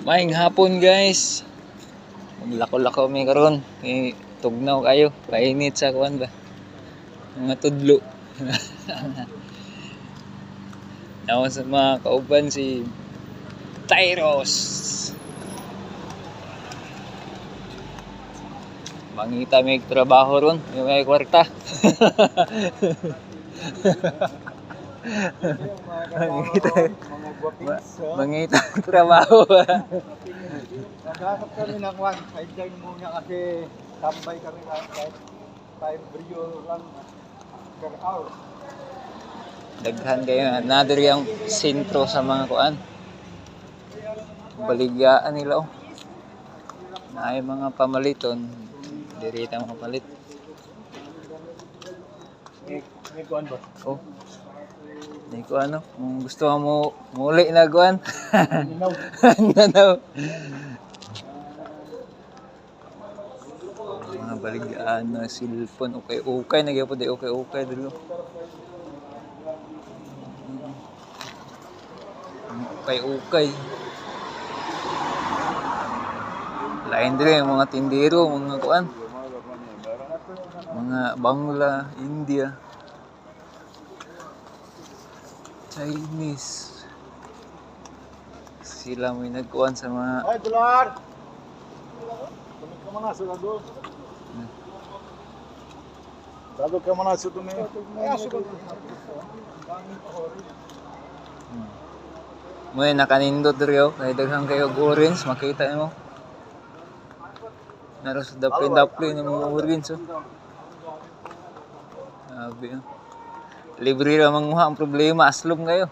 Maing hapon guys. Maglako-lako mi karon. Eh, tugnaw kayo. Painit sa kuan ba. Mga tudlo. Nawa sa mga kauban si Tyros. Mangita may trabaho ron. Yung may kwarta. Mangita. Oh. Mangita ang trabaho. Naghanap kami ng one. Sideline muna kasi tambay kami kahit kahit time brio lang per hour. Daghan kayo. Nadir yung sentro sa mga kuan. Baligaan nila oh. Na ay mga pamaliton. Diri ta mga palit. May, kuhan ba? Oh. Di ko ano, kung gusto mo muli na kuan. Minaw. Nanaw. Mga baligaan na cellphone. Okay, okay. Nagyan po di okay, okay. Dilo. Okay, okay. Lain din yung mga tindero, mga kuan. Mga Bangla, India. Chinese. Sila may nagkuhan sa mga Ay, dolar! Tumit ka muna sa lado. Lado ka muna sa tumi. Ay, asukal. mo nakanindot diri kay daghang kayo orange makita mo. Naro sa daplin daplin ng mga orange oh. Sabi oh. Libre lang manguha ang problema, aslom kayo.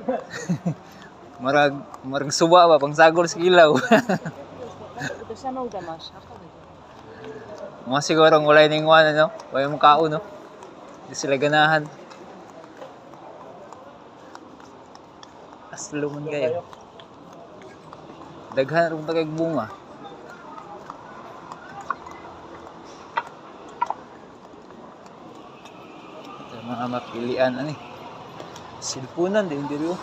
marag marag suba ba pang sagol sa ilaw. Mga siguro ang walay ning ano? wala no. Way mo kao no. Di sila ganahan. Aslom kayo. Daghan rong tagag bunga. Mga mapilian ani. Silpunan din diri oh.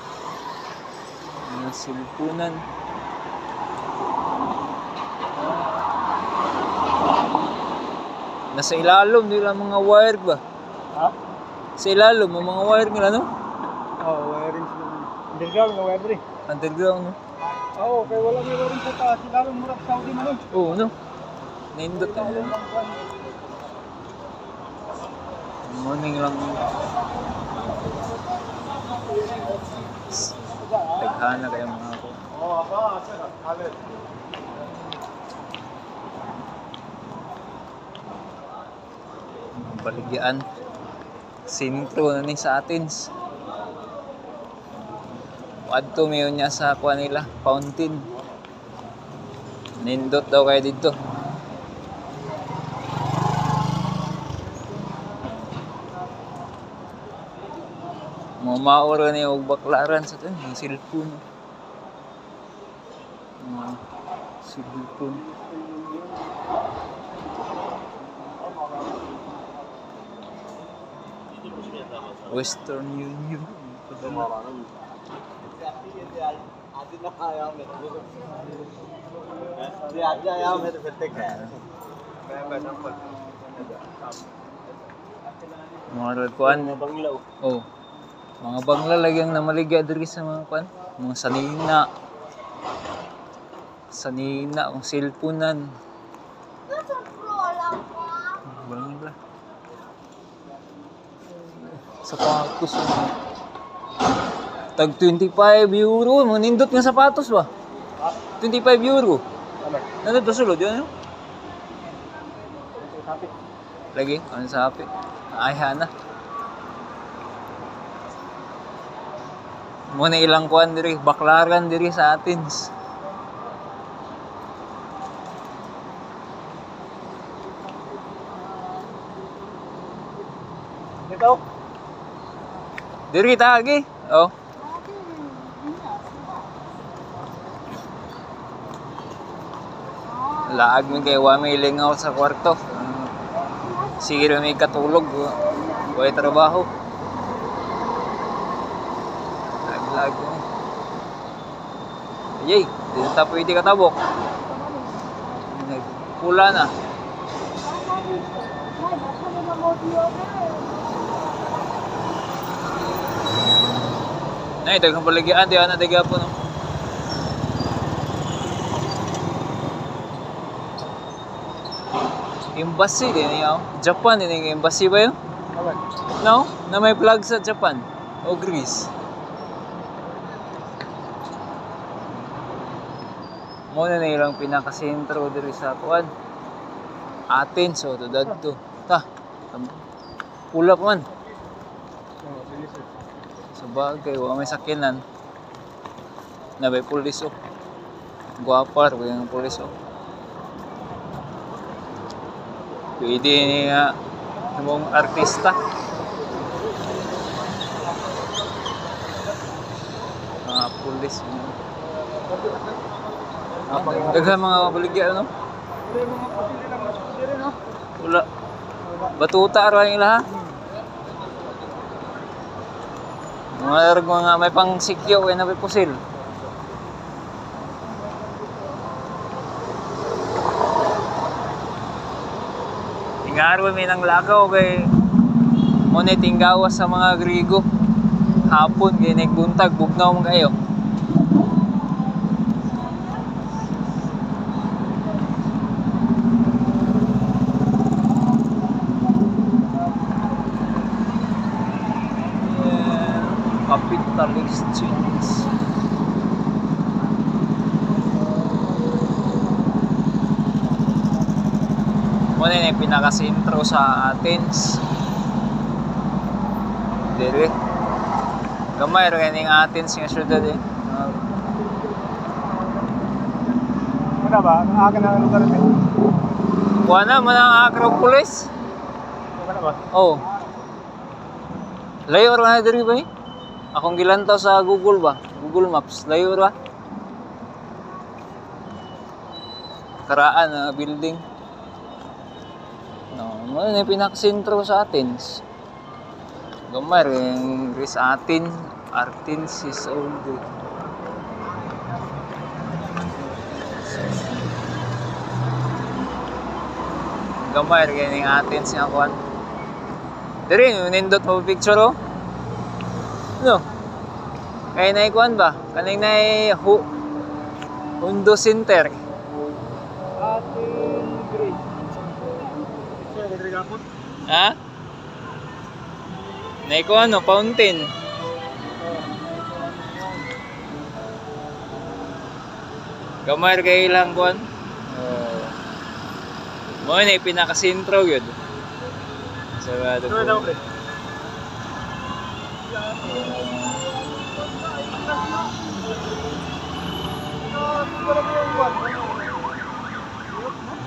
Mga silpunan. Nasa ilalom nila mga wire ba? Ha? Sa ilalom ang mga wire nila no? Oh, wiring sila. Underground na wiring. Underground no? Oo, kaya wala may wiring sa taas. Lalo murag Saudi man. Oo no? Naindot na Lalo mo. lang kuhan. Morning lang. Taghana kayo mga ako. Oo, sir. Halit. Baligyan. Sintro na ni sa Athens. Adto mayon niya sa kuha nila, fountain. Nindot daw kayo dito. Mamaura niya og baklaran sa tan, yung cellphone. Mga cellphone. Western Union. Mga kuan. Mga banglaw. Oh. Mga bangla lagyang namaligya diri sa mga kuan, mga sanina. Sanina ang cellphone Bangla. Sapatos. oh. Tag 25 euro, manindot nga sapatos ba? 25 euro. Ano? To sulod yun, ano? Lagi, ano sa hapi? Ay, hana. Muna ilang kuan diri, baklaran diri sa Athens. Ito? Diri tagi. Oh. Laag mi kay wa may lingaw sa kwarto. Sige ra may katulog. Way trabaho. Lag-lag. Yay, dito ta pwede katabok. Pula na. Nay, dagang baligyan, di ana daga po no. Embassy din yaw. Japan din yung embassy ba yun? No? Na may flag sa Japan o Greece. Mo na na ilang pinakasentro diri sa kuan. Athens so to dadto. Ta. tam- Pula pa man. Oo, bilis eh. Sa bagay, wa may sakinan. Na may pulis oh. Guwapar, wa yung pulis oh. Pwede ni nga mong artista. Mga pulis. ano. Daghan mga baligya ano? Mga? Wala. Batuta ra yung lahat. Mga largo nga may pang sikyo kaya na may pusil. Tingaro may nang lagaw kay mo na tinggawas sa mga Grigo. Hapon kay nagbuntag bugnaw mo kayo. Change. Muna na yung pinakasintro sa Athens. Dire. Gamay rin yung Athens nga syudad eh. Ano ba? Ang akin na lugar ito. Kuha na, manang Acropolis. Ano ba? Oh. Layo ra na diri ba eh? Akong gilantaw sa Google ba? Google Maps. Layo ra. Karaan na building. No, mo na yung pinakasentro sa Athens. Gamay rin rin sa Athens. Athens is old. eh. Gamay rin yung Athens nga kuhan. Diri, nindot mo picture oh. No. Kaya na ikuan ba? Kanay na hu Hundo Center. Ating grade. Ha? Na ikuan no, fountain. Gamay kay ilang kuan. Oh. Mo na pinakasentro yun. Sarado Ito daw, Thank you.